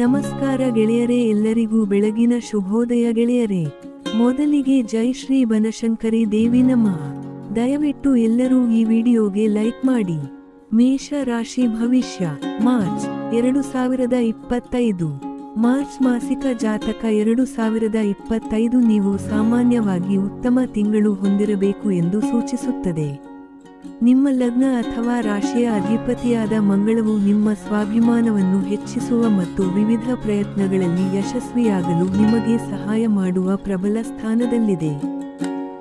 ನಮಸ್ಕಾರ ಗೆಳೆಯರೇ ಎಲ್ಲರಿಗೂ ಬೆಳಗಿನ ಶುಭೋದಯ ಗೆಳೆಯರೇ. ಮೊದಲಿಗೆ ಜೈ ಶ್ರೀ ಬನಶಂಕರಿ ದೇವಿ ನಮಃ. ದಯವಿಟ್ಟು ಎಲ್ಲರೂ ಈ ವಿಡಿಯೋಗೆ ಲೈಕ್ ಮಾಡಿ. ಮೇಷ ರಾಶಿ ಭವಿಷ್ಯ, ಮಾರ್ಚ್ ಎರಡು ಸಾವಿರದ ಇಪ್ಪತ್ತೈದು. ಮಾರ್ಚ್ ಮಾಸಿಕ ಜಾತಕ ಎರಡು ಸಾವಿರದ ಇಪ್ಪತ್ತೈದು ನೀವು ಸಾಮಾನ್ಯವಾಗಿ ಉತ್ತಮ ತಿಂಗಳು ಹೊಂದಿರಬೇಕು ಎಂದು ಸೂಚಿಸುತ್ತದೆ. ನಿಮ್ಮ ಲಗ್ನ ಅಥವಾ ರಾಶಿಯ ಅಧಿಪತಿಯಾದ ಮಂಗಳವು ನಿಮ್ಮ ಸ್ವಾಭಿಮಾನವನ್ನು ಹೆಚ್ಚಿಸುವ ಮತ್ತು ವಿವಿಧ ಪ್ರಯತ್ನಗಳಲ್ಲಿ ಯಶಸ್ವಿಯಾಗಲು ನಿಮಗೆ ಸಹಾಯ ಮಾಡುವ ಪ್ರಬಲ ಸ್ಥಾನದಲ್ಲಿದೆ.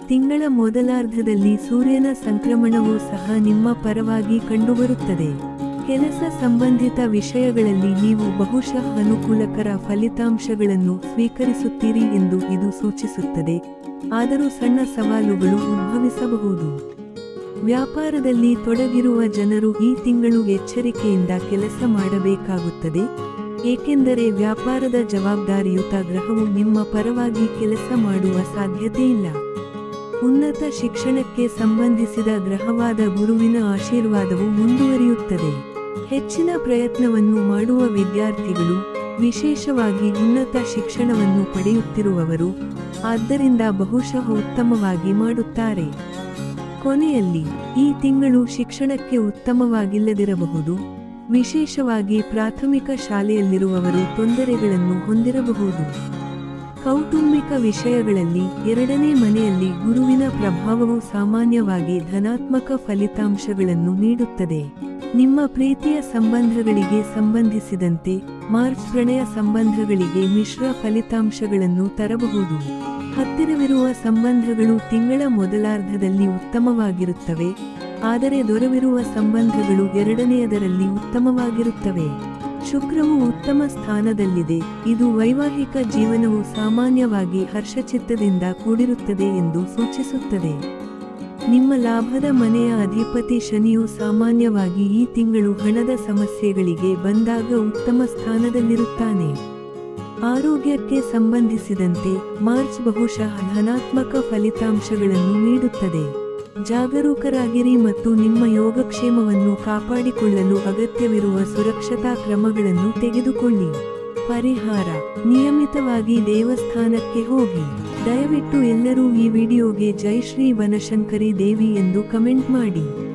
ತಿಂಗಳ ಮೊದಲಾರ್ಧದಲ್ಲಿ ಸೂರ್ಯನ ಸಂಕ್ರಮಣವು ಸಹ ನಿಮ್ಮ ಪರವಾಗಿ ಕಂಡುಬರುತ್ತದೆ. ಕೆಲಸ ಸಂಬಂಧಿತ ವಿಷಯಗಳಲ್ಲಿ ನೀವು ಬಹುಶಃ ಅನುಕೂಲಕರ ಫಲಿತಾಂಶಗಳನ್ನು ಸ್ವೀಕರಿಸುತ್ತೀರಿ ಎಂದು ಇದು ಸೂಚಿಸುತ್ತದೆ. ಆದರೂ ಸಣ್ಣ ಸವಾಲುಗಳು ಉದ್ಭವಿಸಬಹುದು. ವ್ಯಾಪಾರದಲ್ಲಿ ತೊಡಗಿರುವ ಜನರು ಈ ತಿಂಗಳು ಎಚ್ಚರಿಕೆಯಿಂದ ಕೆಲಸ ಮಾಡಬೇಕಾಗುತ್ತದೆ. ಏಕೆಂದರೆ ವ್ಯಾಪಾರದ ಜವಾಬ್ದಾರಿಯುತ ಗ್ರಹವು ನಿಮ್ಮ ಪರವಾಗಿ ಕೆಲಸ ಮಾಡುವ ಸಾಧ್ಯತೆಯಿಲ್ಲ ಉನ್ನತ ಶಿಕ್ಷಣಕ್ಕೆ ಸಂಬಂಧಿಸಿದ ಗ್ರಹವಾದ ಗುರುವಿನ ಆಶೀರ್ವಾದವು ಮುಂದುವರಿಯುತ್ತದೆ. ಹೆಚ್ಚಿನ ಪ್ರಯತ್ನವನ್ನು ಮಾಡುವ ವಿದ್ಯಾರ್ಥಿಗಳು, ವಿಶೇಷವಾಗಿ ಉನ್ನತ ಶಿಕ್ಷಣವನ್ನು ಪಡೆಯುತ್ತಿರುವವರು, ಆದ್ದರಿಂದ ಬಹುಶಃ ಉತ್ತಮವಾಗಿ ಮಾಡುತ್ತಾರೆ. ಕೊನೆಯಲ್ಲಿ ಈ ತಿಂಗಳು ಶಿಕ್ಷಣಕ್ಕೆ ಉತ್ತಮವಾಗಿಲ್ಲದಿರಬಹುದು. ವಿಶೇಷವಾಗಿ ಪ್ರಾಥಮಿಕ ಶಾಲೆಯಲ್ಲಿರುವವರು ತೊಂದರೆಗಳನ್ನು ಹೊಂದಿರಬಹುದು. ಕೌಟುಂಬಿಕ ವಿಷಯಗಳಲ್ಲಿ ಎರಡನೇ ಮನೆಯಲ್ಲಿ ಗುರುವಿನ ಪ್ರಭಾವವು ಸಾಮಾನ್ಯವಾಗಿ ಧನಾತ್ಮಕ ಫಲಿತಾಂಶಗಳನ್ನು ನೀಡುತ್ತದೆ. ನಿಮ್ಮ ಪ್ರೀತಿಯ ಸಂಬಂಧಗಳಿಗೆ ಸಂಬಂಧಿಸಿದಂತೆ ಮಾರ್ಚ್ ಪ್ರಣಯ ಸಂಬಂಧಗಳಿಗೆ ಮಿಶ್ರ ಫಲಿತಾಂಶಗಳನ್ನು ತರಬಹುದು. ಹತ್ತಿರವಿರುವ ಸಂಬಂಧಗಳು ತಿಂಗಳ ಮೊದಲಾರ್ಧದಲ್ಲಿ ಉತ್ತಮವಾಗಿರುತ್ತವೆ, ಆದರೆ ದೊರವಿರುವ ಸಂಬಂಧಗಳು ಎರಡನೆಯದರಲ್ಲಿ ಉತ್ತಮವಾಗಿರುತ್ತವೆ. ಶುಕ್ರವು ಉತ್ತಮ ಸ್ಥಾನದಲ್ಲಿದೆ, ಇದು ವೈವಾಹಿಕ ಜೀವನವು ಸಾಮಾನ್ಯವಾಗಿ ಹರ್ಷಚಿತ್ತದಿಂದ ಕೂಡಿರುತ್ತದೆ ಎಂದು ಸೂಚಿಸುತ್ತದೆ. ನಿಮ್ಮ ಲಾಭದ ಮನೆಯ ಅಧಿಪತಿ ಶನಿಯು ಸಾಮಾನ್ಯವಾಗಿ ಈ ತಿಂಗಳು ಹಣದ ಸಮಸ್ಯೆಗಳಿಗೆ ಬಂದಾಗ ಉತ್ತಮ ಸ್ಥಾನದಲ್ಲಿರುತ್ತಾನೆ. ಆರೋಗ್ಯಕ್ಕೆ ಸಂಬಂಧಿಸಿದಂತೆ ಮಾರ್ಚ್ ಬಹುಶಃ ಧನಾತ್ಮಕ ಫಲಿತಾಂಶಗಳನ್ನು ನೀಡುತ್ತದೆ. ಜಾಗರೂಕರಾಗಿರಿ ಮತ್ತು ನಿಮ್ಮ ಯೋಗಕ್ಷೇಮವನ್ನು ಕಾಪಾಡಿಕೊಳ್ಳಲು ಅಗತ್ಯವಿರುವ ಸುರಕ್ಷತಾ ಕ್ರಮಗಳನ್ನು ತೆಗೆದುಕೊಳ್ಳಿ. ಪರಿಹಾರ, ನಿಯಮಿತವಾಗಿ ದೇವಸ್ಥಾನಕ್ಕೆ ಹೋಗಿ. ದಯವಿಟ್ಟು ಎಲ್ಲರೂ ಈ ವಿಡಿಯೋಗೆ ಜೈ ಶ್ರೀ ಬನಶಂಕರಿ ದೇವಿ ಎಂದು ಕಮೆಂಟ್ ಮಾಡಿ.